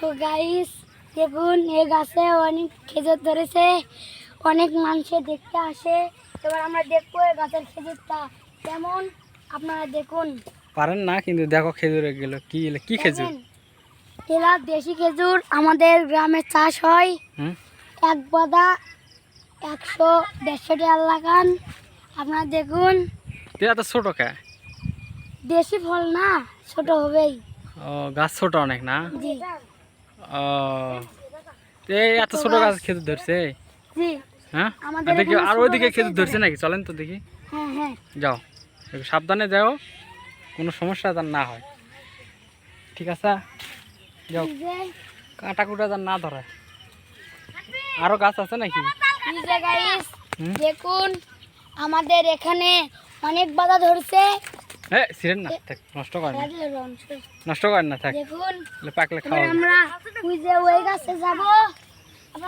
So guys দেখুন এ গাছে অনেক খেজুর ধরেছে অনেক মানুষে দেখতে আসে। এবার আমরা দেখব এই গাছের খেজুরটা কেমন। আপনারা দেখুন। পারেন না কিন্তু দেখো খেজুরে গেল। কি কি খেজুর? এরা দেশি খেজুর আমাদের গ্রামে চাষ হয়। এক বাদা একশো দেড়শো টাকা লাগান। আপনারা দেখুন। এত ছোট কে? দেশি ফল না ছোট হবেই। ও গাছ ছোট অনেক না? জি। এত ছোট গাছ খেজুর ধরছে? হ্যাঁ? দেখি আর ওইদিকে খেজুর ধরছে নাকি? চলেন তো দেখি। হ্যাঁ হ্যাঁ। যাও। সাবধানে যাও। কোনো সমস্যা যেন না হয়। ঠিক আছে? যাও। কাটা কুটা যেন না ধরে। আরও গাছ আছে নাকি? দেখুন আমাদের এখানে অনেক বাধা ধরছে। হ্যাঁ সিরেন না থাক নষ্ট করেন না। নষ্ট করেন না থাক। দেখুন পাকলে খাওয়া আমরা ওই গাছে যাব।